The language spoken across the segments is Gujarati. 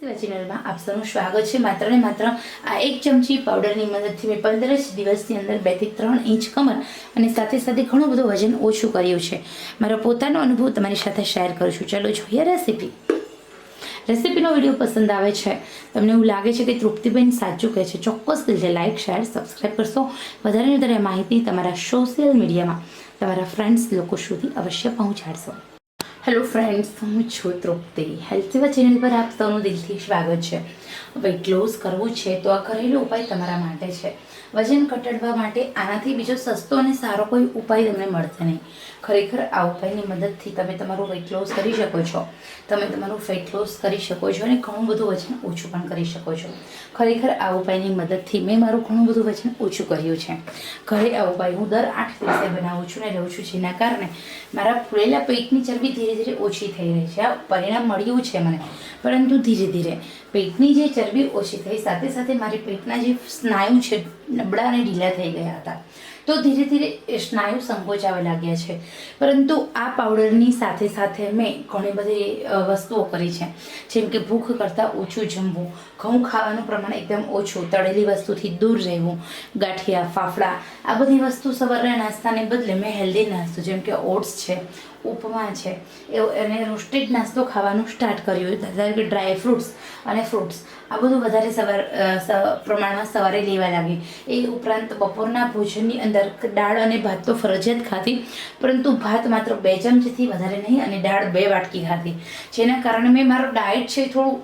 ચેનલમાં આપ સૌનું સ્વાગત છે. માત્ર ને માત્ર આ એક ચમચી પાવડરની મદદથી મેં પંદર જ દિવસની અંદર બેથી ત્રણ ઇંચ કમર અને સાથે સાથે ઘણું બધું વજન ઓછું કર્યું છે. મારો પોતાનો અનુભવ તમારી સાથે શેર કરું છું. ચલો જોઈએ રેસીપી રેસીપીનો વીડિયો પસંદ આવે છે. તમને એવું લાગે છે કે તૃપ્તિબેન સાચું કહે છે, ચોક્કસ દિલથી લાઇક શેર સબસ્ક્રાઈબ કરશો. વધારે વધારે માહિતી તમારા સોશિયલ મીડિયામાં તમારા ફ્રેન્ડ્સ લોકો સુધી અવશ્ય પહોંચાડશો. હેલો ફ્રેન્ડ્સ હું છું તૃપ્તિ. હેલ્થ સેવા ચેનલ પર આપ સૌનું દિલથી સ્વાગત છે. વેટ લોસ કરવું છે તો આ ઘરેલું ઉપાય તમારા માટે છે. વજન ઘટાડવા માટે આનાથી બીજો સસ્તો અને સારો કોઈ ઉપાય તમને મળશે નહીં. ખરેખર આ ઉપાયની મદદથી તમે તમારું વેટ લોસ કરી શકો છો. તમે તમારું ફેટ લોસ કરી શકો છો અને ઘણું બધું વજન ઓછું પણ કરી શકો છો. ખરેખર આ ઉપાયની મદદથી મેં મારું ઘણું બધું વજન ઓછું કર્યું છે. ઘરે આ ઉપાય હું દર આઠ દિવસે બનાવું છું ને રહું છું જેના કારણે મારા ફૂલેલા પેટની ચરબી ધીરે ધીરે ધીરે ઓછી થઈ રહી છે. પરિણામ મળ્યું છે મને. પરંતુ ધીરે ધીરે પેટની જે ચરબી ઓછી થઈ, સાથે સાથે મારી પેટના જે સ્નાયુ છે, નબળા અને ઢીલા થઈ ગયા હતા. તો ધીરે ધીરે એ સ્નાયુ સંકોચાવા લાગ્યા છે. પરંતુ આ પાવડરની સાથે સાથે મેં ઘણી બધી વસ્તુઓ કરી છે. જેમ કે ભૂખ કરતાં ઓછું જમવું, ઘઉં ખાવાનું પ્રમાણ એકદમ ઓછું, તળેલી વસ્તુથી દૂર રહેવું, ગાંઠિયા, ફાફડા, આ બધી વસ્તુ સવારના નાસ્તાને બદલે મેં હેલ્ધી નાસ્તો જેમ કે ઓટ્સ છે ઉપમા છે. એવો અને રોસ્ટેડ નાસ્તો ખાવાનું સ્ટાર્ટ કર્યું. ધારો કે ડ્રાય ફ્રૂટ્સ અને ફ્રૂટ્સ આ બધું વધારે સવાર પ્રમાણમાં સવારે લેવા લાગી. એ ઉપરાંત બપોરના ભોજનની અંદર દાળ અને ભાત તો ફરજિયાત ખાતી પરંતુ ભાત માત્ર બે ચમચીથી વધારે નહીં અને દાળ બે વાટકી ખાતી જેના કારણે મેં મારો ડાયટ છે થોડું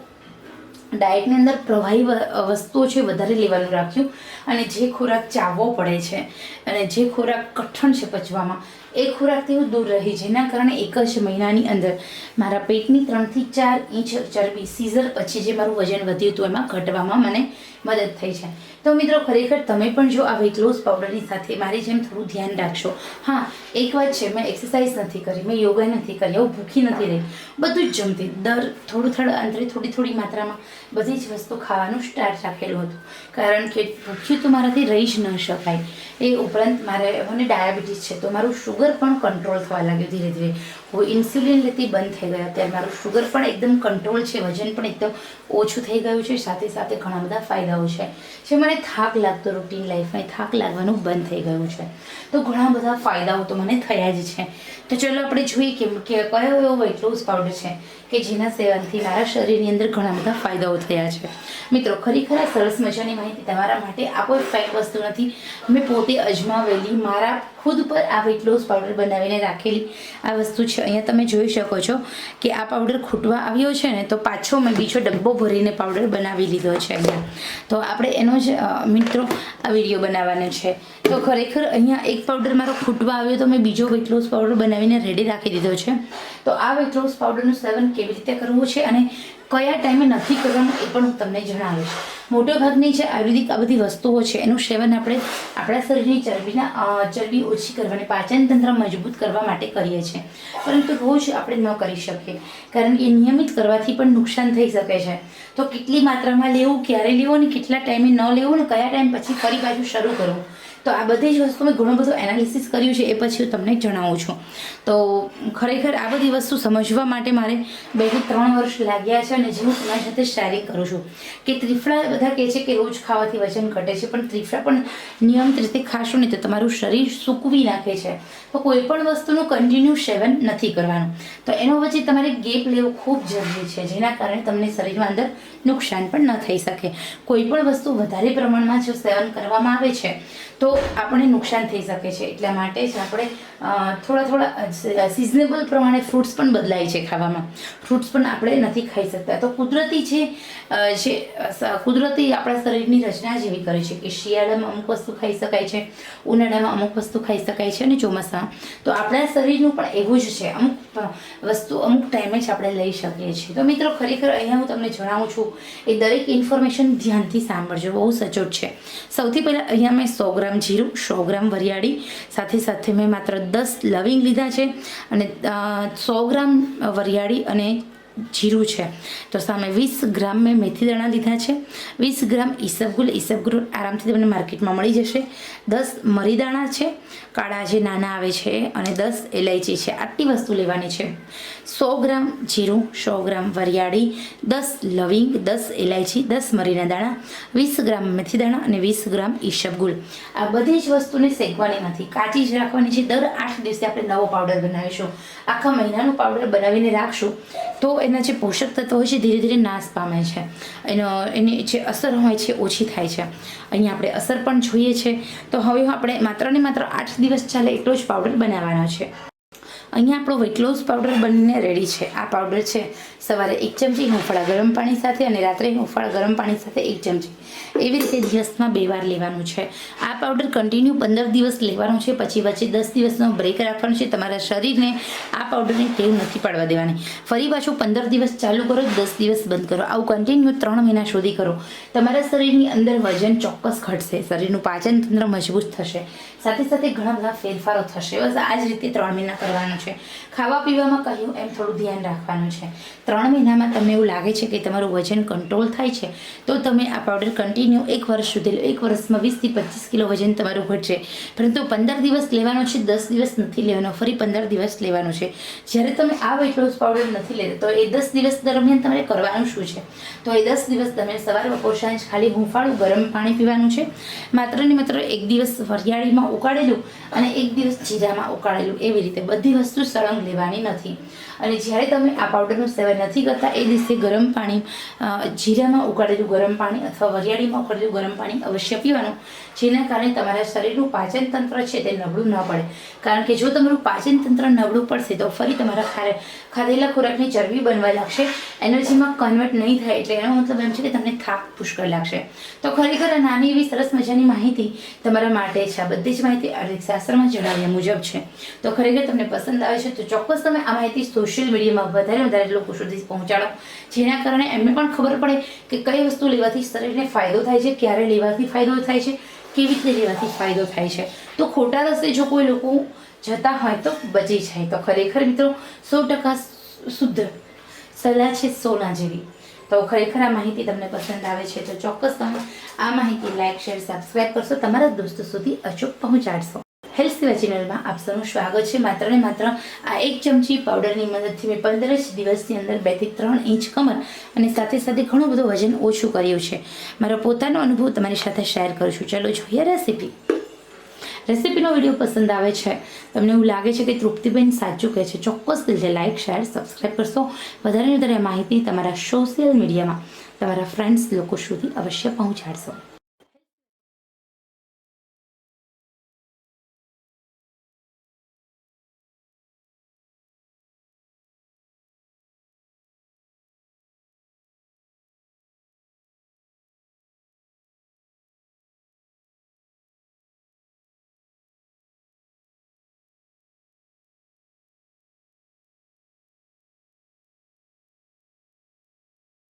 ડાયટની અંદર પ્રવાહી વસ્તુઓ છે વધારે લેવાનું રાખ્યું. અને જે ખોરાક ચાવવો પડે છે અને જે ખોરાક કઠણ છે પચવામાં એ ખોરાકથી હું દૂર રહી, જેના કારણે એક જ મહિનાની અંદર મારા પેટની ત્રણથી ચાર ઇંચ ચરબી, સીઝર પછી જે મારું વજન વધ્યું હતું એમાં ઘટવામાં મને મદદ થઈ છે. તો મિત્રો, ખરેખર તમે પણ જો આ વેટ લોસ પાવડરની સાથે મારી જેમ થોડું ધ્યાન રાખશો. હા, એક વાત છે, મેં એક્સરસાઇઝ નથી કરી, મેં યોગા નથી કરી હું ભૂખી નથી રહી. બધું જ જમતી, દર થોડું થોડા અંતરે થોડી થોડી માત્રામાં બધી જ વસ્તુ ખાવાનું સ્ટાર્ટ રાખેલું હતું. કારણ કે ભૂખ્યું તો મારાથી રહી જ ન શકાય. એ ઉપરાંત મારે, મને ડાયાબિટીસ છે, તો મારું શુગર પણ કંટ્રોલ થવા લાગ્યું ધીરે ધીરે. હું ઇન્સ્યુલિન લેતી બંધ થઈ ગયા. અત્યારે મારું શુગર પણ એકદમ કંટ્રોલ છે. વજન પણ એકદમ ઓછું થઈ ગયું છે. સાથે સાથે ઘણા બધા ફાયદાઓ છે. જે મને થાક લાગતો રૂટીન લાઈફમાં થાક લાગવાનું બંધ થઈ ગયું છે. તો ઘણા બધા ફાયદાઓ તો મને થયા જ છે. તો ચલો આપણે જોઈએ કે કયો એવો વેટ લોસ પાવડર છે. કે જેના સેવનથી મારા શરીરની અંદર ઘણા બધા ફાયદાઓ થયા છે. મિત્રો, ખરેખર આ સરસ મજાની માહિતી તમારા માટે આ કોઈ ફેક વસ્તુ નથી. મેં પોતે અજમાવેલી, મારા ખુદ પર આ વેટ લોસ પાવડર બનાવીને રાખેલી આ વસ્તુ છે. અહીંયા તમે જોઈ શકો છો કે આ પાવડર ખૂટવા આવ્યો છે ને, તો પાછો મેં બીજો ડબ્બો ભરીને પાવડર બનાવી લીધો છે અહીંયા. તો આપણે એનો જ મિત્રો, આ વીડિયો બનાવવાનો છે. તો ખરેખર અહીંયા એક પાવડર મારો ખૂટવા આવ્યો, તો મેં બીજો વેટ લોસ પાવડર બનાવીને રેડી રાખી દીધો છે. તો આ વેટ લોસ પાવડરનું સેવન કેવી રીતે કરવું છે અને કયા ટાઈમે નથી કરવાનું એ પણ હું તમને જણાવીશ. મોટો ભાગની જે આયુર્વેદિક આ બધી વસ્તુઓ છે, એનું સેવન આપણે આપણા શરીરની ચરબીના ચરબી ઓછી કરવાની પાચન તંત્ર મજબૂત કરવા માટે કરીએ છીએ. પરંતુ રોજ આપણે ન કરી શકીએ, કારણ કે નિયમિત કરવાથી પણ નુકસાન થઈ શકે છે. તો કેટલી માત્રામાં લેવું, ક્યારે લેવું અને કેટલા ટાઈમે ન લેવું અને કયા ટાઈમ પછી ફરી પાછું શરૂ કરવું? તો આ બધી જ વસ્તુ મેં ઘણું બધું એનાલિસિસ કર્યું છે એ પછી હું તમને જણાવું છું. તો ખરેખર આ બધી વસ્તુ સમજવા માટે મારે બેથી ત્રણ વર્ષ લાગ્યા છે અને જે હું તમારી સાથે શેરિંગ કરું છું. કે ત્રિફળા બધા કહે છે કે રોજ ખાવાથી વજન ઘટે છે, પણ ત્રિફળા પણ નિયમિત રીતે ખાશો ને તો તમારું શરીર સૂકવી નાખે છે. તો કોઈ પણ વસ્તુનું કન્ટિન્યુ સેવન નથી કરવાનું. તો એનો વચ્ચે તમારે ગેપ લેવો ખૂબ જરૂરી છે, જેના કારણે તમને શરીરમાં અંદર નુકસાન પણ ન થઈ શકે. કોઈ પણ વસ્તુ વધારે પ્રમાણમાં જો સેવન કરવામાં આવે છે, તો આપણને નુકસાન થઈ શકે છે એટલા માટે જ આપણે થોડા થોડા સિઝનેબલ પ્રમાણે ફ્રૂટ્સ પણ બદલાય છે ખાવામાં. ફ્રૂટ્સ પણ આપણે નથી ખાઈ શકતા. તો કુદરતી છે જે કુદરતી આપણા શરીરની રચના જેવી કરે છે કે શિયાળામાં અમુક વસ્તુ ખાઈ શકાય છે, ઉનાળામાં અમુક વસ્તુ ખાઈ શકાય છે અને ચોમાસામાં. તો આપણા શરીરનું પણ એવું જ છે. અમુક વસ્તુ અમુક ટાઈમે જ આપણે લઈ શકીએ છીએ. તો મિત્રો, ખરેખર અહીંયા હું તમને જણાવું છું, એ દરેક ઇન્ફોર્મેશન ધ્યાનથી સાંભળજો. બહુ સચોટ છે. સૌથી પહેલાં અહીંયા મેં સો ગ્રામ જીરું, સો ગ્રામ વરિયાળી, સાથે સાથે મેં માત્ર દસ લવિંગ લીધા છે. અને સો ગ્રામ વરિયાળી અને જીરું છે. તો સામે વીસ ગ્રામ મેં મેથી દાણા લીધા છે. વીસ ગ્રામ ઈસબગુલ ઈસબગુલ આરામથી તમને માર્કેટમાં મળી જશે. દસ મરી દાણા છે, કાળા જે નાના આવે છે અને દસ એલાયચી છે. આટલી વસ્તુ લેવાની છે. સો ગ્રામ જીરું, સો ગ્રામ વરિયાળી, દસ લવિંગ, દસ એલાયચી દસ મરીના દાણા, વીસ ગ્રામ મેથી દાણા અને વીસ ગ્રામ ઈસબગુલ આ બધી જ વસ્તુને શેકવાની નથી. કાચી જ રાખવાની છે. દર આઠ દિવસે આપણે નવો પાવડર બનાવીશું. આખા મહિનાનો પાવડર બનાવીને રાખશું. તો એના જે પોષક તત્વો હોય છે, ધીરે ધીરે નાશ પામે છે. એનો, એની જે અસર હોય છે, ઓછી થાય છે. અહીંયા આપણે અસર પણ જોઈએ છે. તો હવે આપણે માત્ર ને માત્ર આઠ દિવસ ચાલે એટલો જ પાવડર બનાવવાનો છે. અહીંયા આપણો વેટ પાવડર બનીને રેડી છે. આ પાવડર છે. સવારે એક ચમચી હુંફળા ગરમ પાણી સાથે અને રાત્રે હુંફળા ગરમ પાણી સાથે એક ચમચી. એવી રીતે દિવસમાં બે વાર લેવાનું છે. આ પાવડર કન્ટિન્યુ પંદર દિવસ લેવાનું છે. પછી વચ્ચે દસ દિવસનો બ્રેક રાખવાનો છે. તમારા શરીરને આ પાવડરની ટેવ નથી પાડવા દેવાની. ફરી પાછું પંદર દિવસ ચાલુ કરો, દસ દિવસ બંધ કરો. આવું કન્ટિન્યુ ત્રણ મહિના સુધી કરો. તમારા શરીરની અંદર વજન ચોક્કસ ઘટશે. શરીરનું પાચન તંત્ર મજબૂત થશે. સાથે સાથે ઘણા બધા ફેરફારો થશે. બસ આ જ રીતે ત્રણ મહિના કરવાનું છે. ખાવા પીવામાં કહ્યું એમ થોડું ધ્યાન રાખવાનું છે. ત્રણ મહિનામાં તમને એવું લાગે છે કે તમારું વજન કંટ્રોલ થાય છે? તો તમે આ પાવડર કન્ટિન્યુ એક વર્ષ સુધી. એક વર્ષમાં વીસથી પચીસ કિલો વજન તમારું ઘટશે. પરંતુ પંદર દિવસ લેવાનો છે, દસ દિવસ નથી લેવાનો, ફરી પંદર દિવસ લેવાનો છે. જ્યારે તમે આ વેટ લોસ પાવડર નથી લેતા, તો એ દસ દિવસ દરમિયાન તમારે કરવાનું શું છે? તો એ દસ દિવસ તમે સવારે બપોર સાંજ ખાલી હુંફાળું ગરમ પાણી પીવાનું છે. માત્ર ને માત્ર એક દિવસ વરિયાળીમાં ઉકાળેલું અને એક દિવસ જીરામાં ઉકાળેલું એવી રીતે બધી વસ્તુ સળંગ લેવાની નથી. અને જ્યારે તમે આ પાવડરનું સેવન નથી કરતા, એ દિવસે ગરમ પાણી જીરામાં ઉકાળેલું ગરમ પાણી અથવા વરિયાળીમાં ઉકાળેલું ગરમ પાણી અવશ્ય પીવાનું, જેના કારણે તમારા શરીરનું પાચન તંત્ર છે તે નબળું ન પડે. કારણ કે જો તમારું પાચન તંત્ર નબળું પડશે, તો ફરી તમારા ખાધેલા ખોરાકની ચરબી બનવા લાગશે, એનર્જીમાં કન્વર્ટ નહીં થાય, એટલે એનો મતલબ એમ છે કે તમને થાક પુષ્કળ લાગશે. તો ખરેખર આ નાની એવી સરસ મજાની માહિતી તમારા માટે છે. આ બધી જ માહિતી આર્થિક શાસ્ત્રમાં જણાવ્યા મુજબ છે. તો ખરેખર તમને પસંદ આવે છે, તો ચોક્કસ તમે આ માહિતી સોશિયલ મીડિયામાં વધારે વધારે લોકો સુધી પહોંચાડો. જેના કારણે એમને પણ ખબર પડે કે કઈ વસ્તુ લેવાથી શરીરને ફાયદો થાય છે, ક્યારે લેવાથી ફાયદો થાય છે, કેવી રીતે લેવાથી ફાયદો થાય છે. તો ખોટા રસ્તે જો કોઈ લોકો જતા હોય તો બચી જાય. તો ખરેખર મિત્રો સો ટકા શુદ્ધ સલાહ છે સોના જેવી. તો ખરેખર આ માહિતી તમને પસંદ આવે છે તો ચોક્કસ તમે આ માહિતી લાઇક શેર સબસ્ક્રાઈબ કરશો. તમારા દોસ્તો સુધી અચૂક પહોંચાડશો. હેલ્થ સેવા ચેનલમાં આપ સ્વાગત છે. માત્ર ને માત્ર આ એક ચમચી પાવડરની મદદથી મેં પંદર જ દિવસની અંદર બેથી ત્રણ ઇંચ કમર અને સાથે સાથે ઘણું બધું વજન ઓછું કર્યું છે. મારો પોતાનો અનુભવ તમારી સાથે શેર કરું છું. ચલો જોઈએ રેસીપી. રેસીપીનો વીડિયો પસંદ આવે છે. તમને એવું લાગે છે કે તૃપ્તિબેન સાચું કહે છે, ચોક્કસ દિલથી લાઇક શેર સબસ્ક્રાઈબ કરશો. વધારે વધારે માહિતી તમારા સોશિયલ મીડિયામાં તમારા ફ્રેન્ડ્સ લોકો સુધી અવશ્ય પહોંચાડશો.